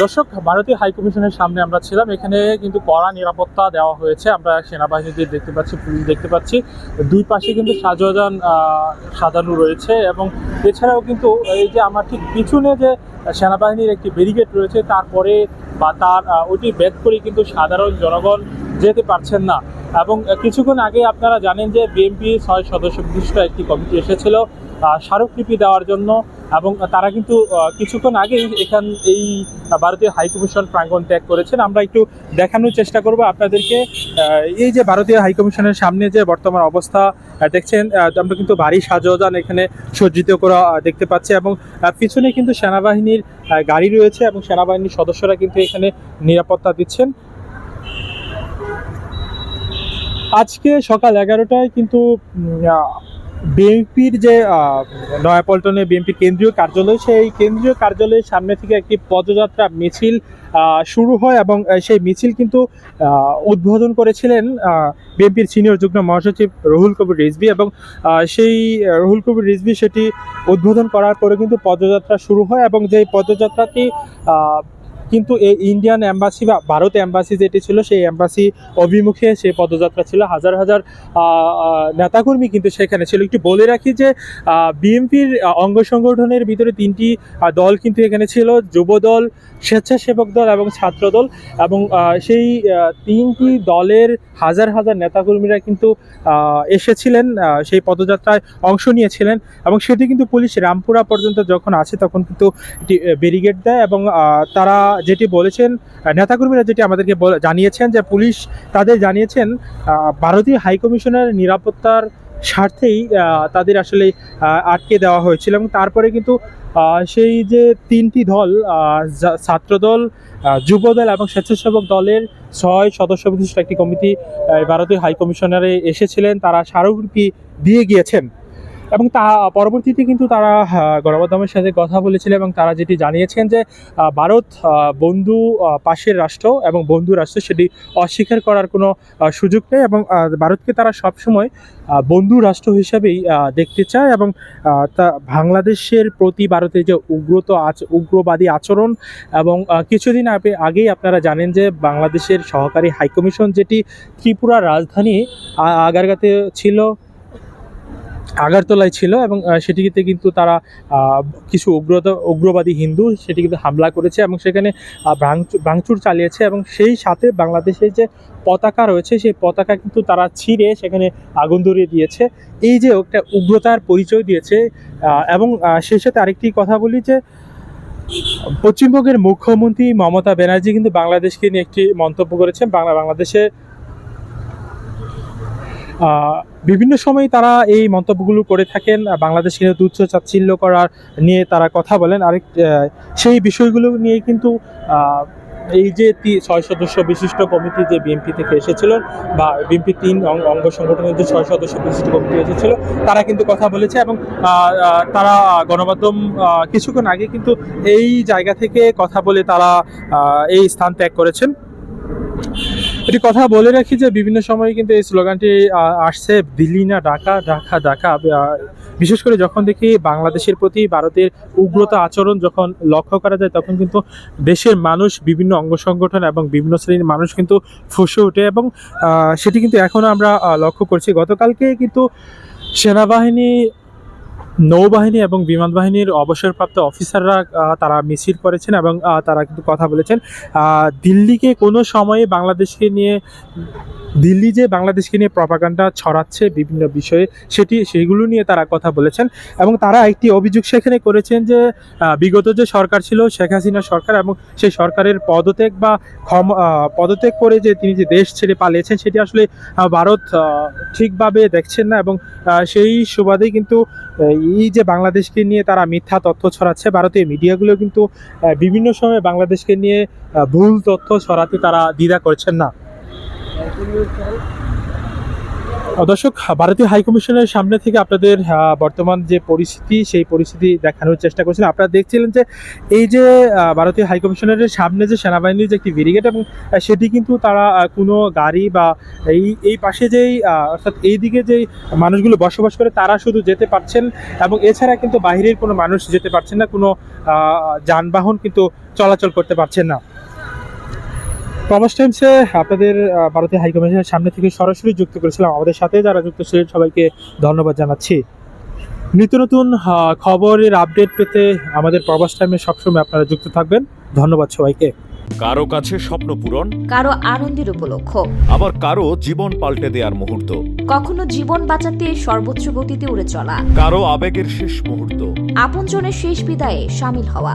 দর্শক, ভারতীয় হাইকমিশনের সামনে আমরা ছিলাম। এখানে কিন্তু কড়া নিরাপত্তা দেওয়া হয়েছে। আমরা সেনাবাহিনীদের দেখতে পাচ্ছি, পুলিশ দেখতে পাচ্ছি। দুই পাশে কিন্তু সাজান সাজানো রয়েছে এবং এছাড়াও কিন্তু এই যে আমার ঠিক পিছনে যে সেনাবাহিনীর একটি ব্যারিকেড রয়েছে, তারপরে বা তার ওটি ব্যাক করে কিন্তু সাধারণ জনগণ যেতে পারছেন না। এবং কিছুক্ষণ আগে আপনারা জানেন যে বিএনপি ছয় সদস্য বিশিষ্ট একটি কমিটি এসেছিল স্মারকলিপি দেওয়ার জন্য। এবং তারা কিন্তু কিছুক্ষণ আগেই এখান, এই ভারতীয় হাইকমিশন প্রাঙ্গণ ত্যাগ করেছেন। আমরা একটু দেখানোর চেষ্টা করব আপনাদেরকে এই যে ভারতীয় হাইকমিশনের সামনে যে বর্তমান অবস্থা দেখছেন আমরা কিন্তু ভারী সাজান এখানে সজ্জিত করা দেখতে পাচ্ছি এবং পিছনে কিন্তু সেনাবাহিনীর গাড়ি রয়েছে এবং সেনাবাহিনীর সদস্যরা কিন্তু এখানে নিরাপত্তা দিচ্ছেন। আজকে সকাল এগারোটায় কিন্তু বিএনপির যে নয়াপল্টনে বিএনপির কেন্দ্রীয় কার্যালয়, সেই কেন্দ্রীয় কার্যালয়ের সামনে থেকে একটি পদযাত্রা মিছিল শুরু হয় এবং সেই মিছিল কিন্তু উদ্বোধন করেছিলেন বিএনপির সিনিয়র যুগ্ম মহাসচিব রহুল কবির রিজভি এবং সেই রহুল কবির রিজভি সেটি উদ্বোধন করার পরে কিন্তু পদযাত্রা শুরু হয় এবং যে পদযাত্রাটি কিন্তু এই ইন্ডিয়ান অ্যাম্বাসি বা ভারত অ্যাম্বাসি যেটি ছিল, সেই অ্যাম্বাসি অভিমুখে সেই পদযাত্রা ছিল। হাজার হাজার নেতাকর্মী কিন্তু সেখানে ছিল। একটু বলে রাখি যে বিএনপির অঙ্গ সংগঠনের ভিতরে তিনটি দল কিন্তু এখানে ছিল। যুব দল স্বেচ্ছাসেবক দল এবং ছাত্র দল এবং সেই তিনটি দলের হাজার হাজার নেতাকর্মীরা কিন্তু এসেছিলেন সেই পদযাত্রায় অংশ নিয়েছিলেন এবং সেটি কিন্তু পুলিশ রামপুরা পর্যন্ত যখন আছে তখন কিন্তু একটি ব্যারিগেড দেয় এবং তারা যেটি বলেছেন নেতাকর্মীরা যেটি আমাদেরকে জানিয়েছেন যে পুলিশ তাদের জানিয়েছেন ভারতীয় হাইকমিশনের নিরাপত্তার স্বার্থেই তাদের আসলে আটকে দেওয়া হয়েছিল এবং তারপরে কিন্তু সেই যে তিনটি দল ছাত্রদল যুবদল এবং স্বেচ্ছাসেবক দলের ছয় সদস্য বিশিষ্ট একটি কমিটি ভারতীয় হাইকমিশনারে এসেছিলেন। তারা স্মারকলিপি দিয়ে গিয়েছেন। এবং তা, পরবর্তীতে কিন্তু তারা গণমাধ্যমের সাথে কথা বলেছিলেন এবং তারা যেটি জানিয়েছেন যে ভারত বন্ধু পাশের রাষ্ট্র এবং বন্ধু রাষ্ট্র সেটি অস্বীকার করার কোনো সুযোগ নেই এবং ভারতকে তারা সবসময় বন্ধু রাষ্ট্র হিসাবেই দেখতে চায় এবং তা বাংলাদেশের প্রতি ভারতের যে উগ্রত আচ, উগ্রবাদী আচরণ এবং কিছুদিন আগে, আগেই আপনারা জানেন যে, বাংলাদেশের সহকারী হাইকমিশন যেটি ত্রিপুরার রাজধানী আগারগাতে ছিল আগারতলায় ছিল এবং সেটিতে কিন্তু তারা কিছু উগ্রত, উগ্রবাদী হিন্দু সেটি কিন্তু হামলা করেছে এবং সেখানে ভাঙচুর চালিয়েছে এবং সেই সাথে বাংলাদেশের যে পতাকা রয়েছে, সেই পতাকা কিন্তু তারা ছিঁড়ে সেখানে আগুন ধরিয়ে দিয়েছে। এই যে একটা উগ্রতার পরিচয় দিয়েছে এবং সেই সাথে আরেকটি কথা বলি যে, পশ্চিমবঙ্গের মুখ্যমন্ত্রী মমতা ব্যানার্জি কিন্তু বাংলাদেশকে নিয়ে একটি মন্তব্য করেছেন। বাংলা, বাংলাদেশে বিভিন্ন সময় তারা এই মন্তব্যগুলো করে থাকেন বাংলাদেশকে তুচ্ছ চাচ্ছিল্য করার নিয়ে তারা কথা বলেন। আরেক সেই বিষয়গুলো নিয়ে কিন্তু এই যে ছয় সদস্য বিশিষ্ট কমিটি যে বিএনপি থেকে এসেছিল বা বিএনপি তিন অঙ্গ সংগঠনের যে ছয় সদস্য বিশিষ্ট কমিটি এসেছিল, তারা কিন্তু কথা বলেছে এবং তারা গণমাধ্যম কিছুক্ষণ আগে কিন্তু এই জায়গা থেকে কথা বলে তারা এই স্থান ত্যাগ করেছেন। একটি কথা বলে রাখি যে বিভিন্ন সময় কিন্তু এই স্লোগানটি আসছে, দিল্লি না ঢাকা ঢাকা ঢাকা। বিশেষ করে যখন দেখি বাংলাদেশের প্রতি ভারতের উগ্রতা আচরণ যখন লক্ষ্য করা যায়, তখন কিন্তু দেশের মানুষ, বিভিন্ন অঙ্গ সংগঠন এবং বিভিন্ন শ্রেণির মানুষ কিন্তু ফুসে ওঠে এবং সেটি কিন্তু এখনও আমরা লক্ষ্য করছি। গতকালকে কিন্তু সেনাবাহিনী নৌবাহিনী এবং বিমান বাহিনীর অবসরপ্রাপ্ত অফিসাররা তারা মিছিল করেছেন এবং তারা কিন্তু কথা বলেছেন। দিল্লিকে কোনো সময়ে বাংলাদেশকে নিয়ে দিল্লি যে বাংলাদেশকে নিয়ে প্রপাগান্ডা ছড়াচ্ছে বিভিন্ন বিষয়ে, সেটি, সেগুলো নিয়ে তারা কথা বলেছেন। এবং তারা একটি অভিযোগ সেখানে করেছেন যে বিগত যে সরকার ছিল, শেখ হাসিনা সরকার, এবং সেই সরকারের পদত্যাগ বা ক্ষম পদত্যাগ করে যে তিনি যে দেশ ছেড়ে পালিয়েছেন, সেটি আসলে ভারত ঠিকভাবে দেখছেন না। এবং সেই সুবাদেই কিন্তু এই যে বাংলাদেশকে নিয়ে তারা মিথ্যা তথ্য ছড়াচ্ছে, ভারতীয় মিডিয়াগুলো কিন্তু বিভিন্ন সময় বাংলাদেশকে নিয়ে ভুল তথ্য ছড়াতে তারা দ্বিধা করছেন না। দর্শক, ভারতীয় হাইকমিশনের সামনে থেকে আপনাদের বর্তমান যে পরিস্থিতি, সেই পরিস্থিতি দেখানোর চেষ্টা করছিলেন আপনারা দেখছিলেন যে এই যে ভারতীয় হাইকমিশনের সামনে যে সেনাবাহিনীর যে একটি ব্যারিগেড এবং সেটি কিন্তু তারা কোনো গাড়ি বা এই এই পাশে যেই অর্থাৎ এই দিকে যেই মানুষগুলো বসবাস করে, তারা শুধু যেতে পারছেন এবং এছাড়া কিন্তু বাইরের কোনো মানুষ যেতে পারছেন না, কোনো যানবাহন কিন্তু চলাচল করতে পারছেন না। প্রবাস টাইমসে আপনাদের ভারতীয় হাইকমিশনের সামনে থেকে সরাসরি যুক্ত করেছিলাম। আমাদের সাথে যারা যুক্ত ছিলেন সবাইকে ধন্যবাদ জানাচ্ছি। নিত্য নতুন খবরের আপডেট পেতে আমাদের প্রবাস টাইমে সবসময় আপনারা যুক্ত থাকবেন। ধন্যবাদ সবাইকে। কারও কাছে স্বপ্ন পূরণ কারও আনন্দের উপলক্ষ। আবার কারও জীবন পাল্টে দেওয়ার মুহূর্ত। কখনো জীবন বাঁচাতে সর্বোচ্চ গতিতে উড়ে চলা। কারও আবেগের শেষ মুহূর্ত। আপনজনের শেষ বিদায়ে সামিল হওয়া।